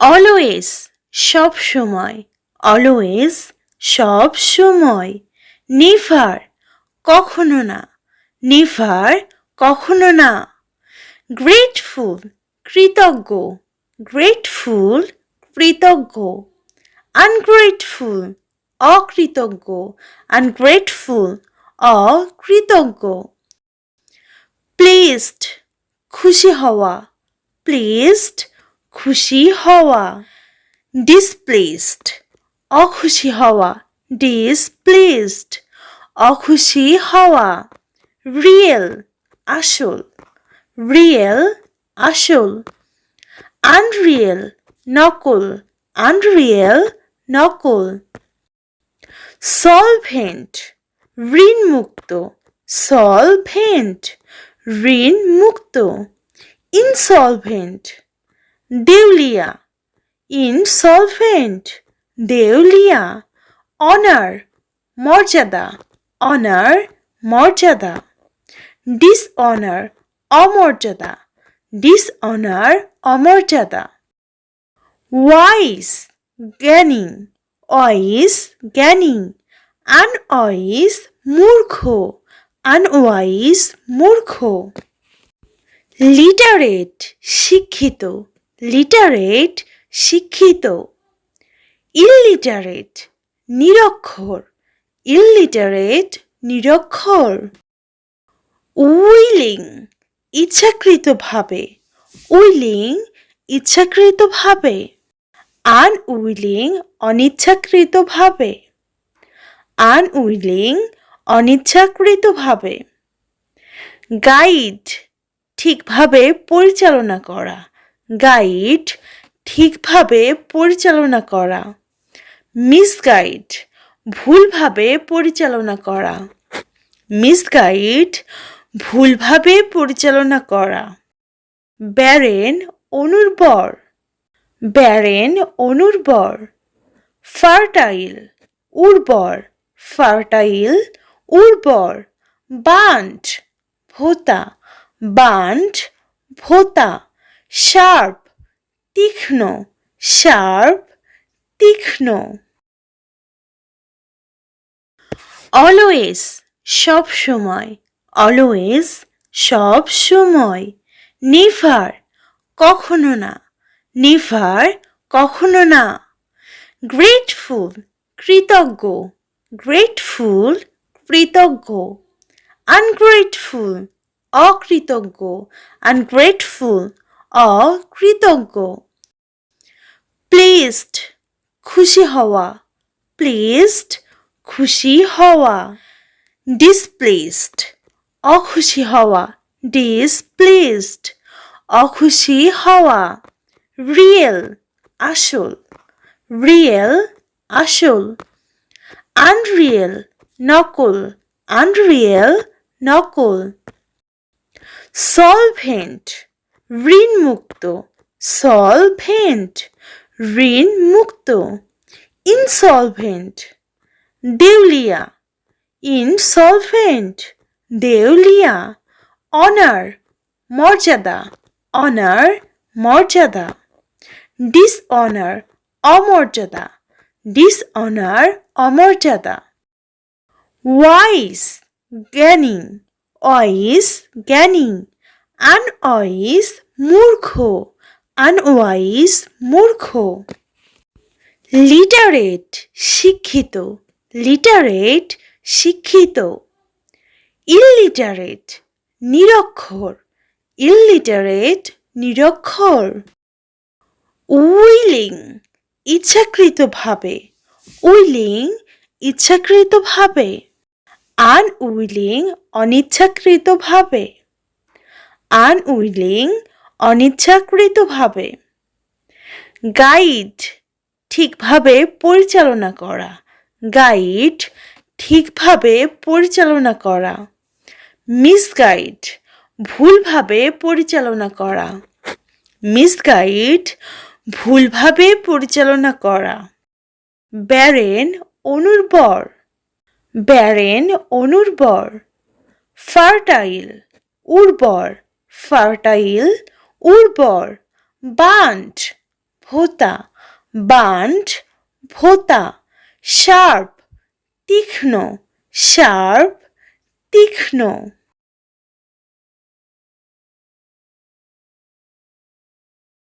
Always সব সময় always সব সময়। নেভার কখনো না। নেভার কখনো না। গ্রেটফুল কৃতজ্ঞ। গ্রেটফুল কৃতজ্ঞ। আনগ্রেটফুল অকৃতজ্ঞ। আনগ্রেটফুল অকৃতজ্ঞ। প্লিজড খুশি হওয়া। প্লিজড খুশি হওয়া। ডিসপ্লেসড অখুশি হওয়া। ডিসপ্লেসড অখুশি হওয়া। রিয়েল আসল। রিয়েল আসল। আনরিয়েল নকল। আনরিয়েল নকল। সলভেন্ট ঋণমুক্ত। সলভেন্ট ঋণ মুক্ত ইনসলভেন্ট দেউলিয়া ইনসলভেন্ট দেউলিয়া অনার মর্যাদা অনার মর্যাদা ডিসঅনার অমর্যাদা ডিসঅনার অমর্যাদা। ওয়াইস জ্ঞানী অয়েস জ্ঞানী আনঅয়েস মূর্খ আনওয়াইস মূর্খ। লিটারেট শিক্ষিত লিটারেট শিক্ষিত, ইললিটারেট নিরক্ষর ইললিটারেট নিরক্ষর। উইলিং ইচ্ছাকৃতভাবে উইলিং ইচ্ছাকৃতভাবে, আনউইলিং অনিচ্ছাকৃতভাবে আনউইলিং অনিচ্ছাকৃতভাবে। গাইড ঠিকভাবে পরিচালনা করা। গাইড ঠিকভাবে পরিচালনা করা। মিসগাইড ভুলভাবে পরিচালনা করা। মিসগাইড ভুলভাবে পরিচালনা করা। ব্যারেন অনুর্বর। ব্যারেন অনুর্বর। ফার্টাইল উর্বর। ফার্টাইল উর্বর। বান্ট ভোতা। বান্ট ভোতা। শার্প, তীক্ষ্ণ শার্প, তীক্ষ্ণ। অলওয়েজ সব সময়। অলওয়েজ সব সময়। নেভার কখনো না। নেভার কখনো না। গ্রেটফুল কৃতজ্ঞ। গ্রেটফুল কৃতজ্ঞ। আনগ্রেটফুল অকৃতজ্ঞ। আনগ্রেটফুল অকৃতজ্ঞ। প্লিজড, খুশি হওয়া। প্লিজড, খুশি হওয়া। ডিসপ্লেসড অখুশি হওয়া। ডিসপ্লেসড অখুশি হওয়া। রিয়েল, আসল। রিয়েল, আসল। আনরিয়েল, নকল। আনরিয়েল, নকল। সলভেন্ট ঋণমুক্ত সলভেন্ট ঋণ মুক্ত ইনসলভেন্ট দেউলিয়া ইনসলভেন্ট দেউলিয়া অনার মর্যাদা অনার মর্যাদা ডিসঅনার অমর্যাদা ডিসঅনার অমর্যাদা। ওয়াইস জ্ঞানী অয়েস জ্ঞানী। আনঅয়েস মূর্খ আনওয়াইস মূর্খ। লিটারেট শিক্ষিত লিটারেট শিক্ষিত। ইললিটারেট নিরক্ষর ইললিটারেট নিরক্ষর। উইলিং ইচ্ছাকৃতভাবে উইলিং ইচ্ছাকৃতভাবে। আনউইলিং অনিচ্ছাকৃতভাবে। আনউইলিং, অনিচ্ছাকৃতভাবে। গাইড, ঠিকভাবে পরিচালনা করা। গাইড, ঠিকভাবে পরিচালনা করা। মিসগাইড, ভুলভাবে পরিচালনা করা। মিসগাইড, ভুলভাবে পরিচালনা করা। ব্যারেন, অনুর্বর। ব্যারেন, অনুর্বর। ফার্টাইল, উর্বর। ফার্টাইল উর্বর বান্ট ভোতা বান্ড ভোতা শার্প তীক্ষ্ণ শার্প তীক্ষ্ণ।